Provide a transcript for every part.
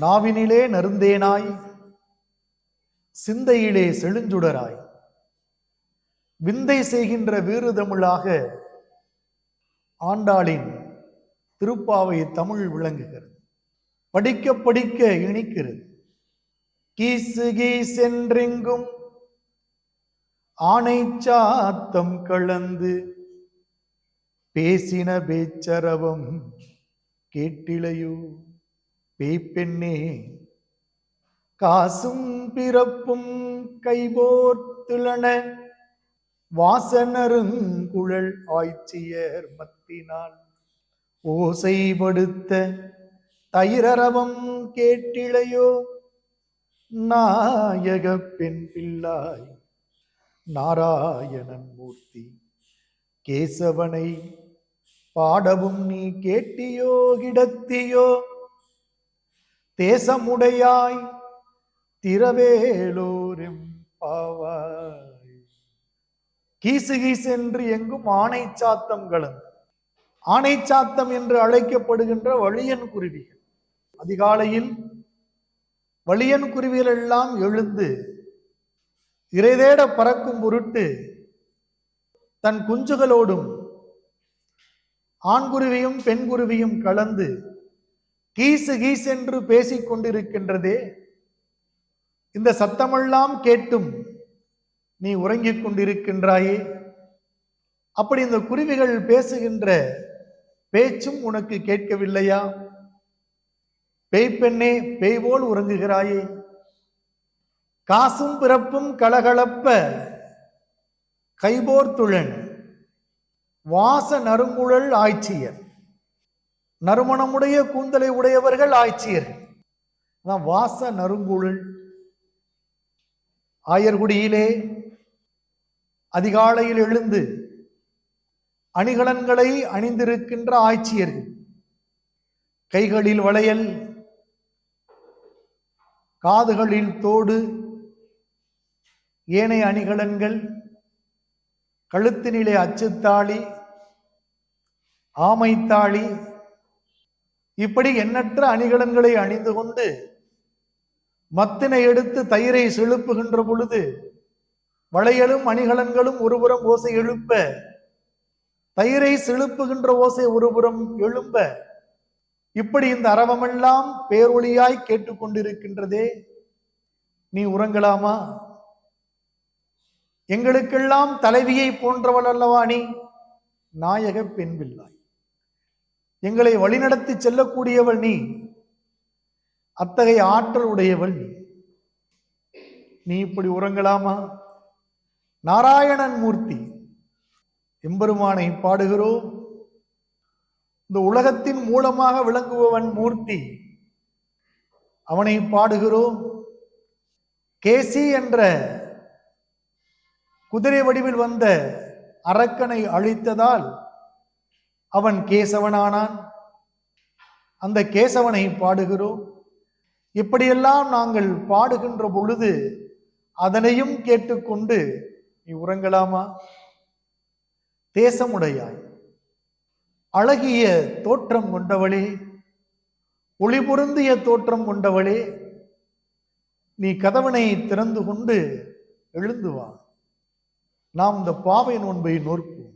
நாவினிலே நருந்தேனாய் சிந்தையிலே செழுஞ்சுடராய். விந்தை செய்கின்ற வீறு தமிழாக ஆண்டாளின் திருப்பாவை தமிழ் விளங்குகிறது. படிக்க படிக்க இனிக்கிறது. கீசு கீசென்றெங்கும் ஆணை சாத்தம் கலந்து பேசின பேச்சரவம் கேட்டிலையோ. பேய்ப்பெண்ணே காசும் பிறப்பும் கைபோர்த்துளன வாசனருங்குழல் ஆய்ச்சியர் மத்தினால் ஓசைப்படுத்த தயிரரவம் கேட்டிலையோ நாயக பெண் பிள்ளாய் நாராயணன் மூர்த்தி கேசவனை பாடவும் நீ கேட்டியோ கிடத்தியோ? தேசமுடையாய் திரவேலோரும் பாவாய். கீசு கீசு என்று எங்கும் ஆணை சாத்தம் ஆணை சாத்தம் என்று அழைக்கப்படுகின்ற வழியன் குருவிகள். அதிகாலையில் வழியன் குருவிகள் எல்லாம் எழுந்து இறைதேட பறக்கும் பொருட்டு தன் குஞ்சுகளோடும் ஆண்குருவியும் பெண்குருவியும் கலந்து கீசு கீசென்று பேசிக் கொண்டிருக்கின்றதே. இந்த சத்தமெல்லாம் கேட்டும் நீ உறங்கிக் கொண்டிருக்கின்றாயே. அப்படி இந்த குருவிகள் பேசுகின்ற பேச்சும் உனக்கு கேட்கவில்லையா? பேய் பெண்ணே பேய் போல் உறங்குகிறாயே. காசும் பிறப்பும் கலகலப்ப கைபோர்த்துழன் வாச நறுங்குழல் ஆய்ச்சியர். நறுமணமுடைய கூந்தலை உடையவர்கள் ஆய்ச்சியர்கள் அதான் வாச நறுங்குழல். ஆயர்குடியிலே அதிகாலையில் எழுந்து அணிகலன்களை அணிந்திருக்கின்ற ஆட்சியர்கள் கைகளில் வளையல் காதுகளில் தோடு ஏனைய அணிகலன்கள் கழுத்தினிலே அச்சுத்தாளி ஆமைத்தாளி இப்படி எண்ணற்ற அணிகலன்களை அணிந்து கொண்டு மத்தினை எடுத்து தயிரை செழுப்புகின்ற பொழுது வளையலும் அணிகலன்களும் ஒருபுறம் ஓசை எழுப்ப தயிரை செழுப்புகின்ற ஓசை ஒருபுறம் எழும்ப இப்படி இந்த அரவமெல்லாம் பேரொழியாய் கேட்டுக்கொண்டிருக்கின்றதே. நீ உறங்கலாமா? எங்களுக்கெல்லாம் தலைவியை போன்றவள் அல்லவா நீ? நாயக பெண்பில்லாய் எங்களை வழிநடத்தி செல்லக்கூடியவள் நீ. அத்தகைய ஆற்றல் உடையவள் நீ. நீ இப்படி உறங்கலாமா? நாராயணன் மூர்த்தி எம்பெருமானை பாடுகிறோம். இந்த உலகத்தின் மூலமாக விளங்குபவன் மூர்த்தி அவனை பாடுகிறோம். கேசி என்ற குதிரை வடிவில் வந்த அரக்கனை அழித்ததால் அவன் கேசவனானான். அந்த கேசவனை பாடுகிறோம். இப்படியெல்லாம் நாங்கள் பாடுகின்ற பொழுது அதனையும் கேட்டுக்கொண்டு நீ உறங்கலாமா? தேசமுடையாய். அழகிய தோற்றம் கொண்டவளே. ஒளி பொருந்திய தோற்றம் கொண்டவளே. நீ கதவனை திறந்து கொண்டு எழுந்து வா. நாம் இந்த பாவை நோன்பை நோற்போம்.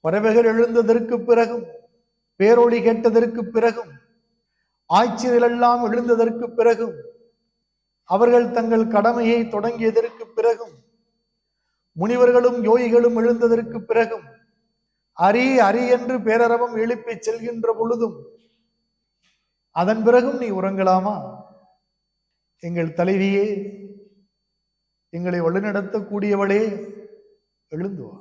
பறவைகள் எழுந்ததற்கு பிறகும் பேரொளி கேட்டதற்கு பிறகும் ஆட்சிகளெல்லாம் எழுந்ததற்கு பிறகும் அவர்கள் தங்கள் கடமையை தொடங்கியதற்கு பிறகும் முனிவர்களும் யோகிகளும் எழுந்ததற்கு பிறகும் அரி அரி என்று பேரரவம் எழுப்பி செல்கின்ற பொழுதும் அதன் பிறகும் நீ உறங்கலாமா? எங்கள் தலைவியே எங்களை வழிநடத்தக்கூடியவளே எழுந்து வா.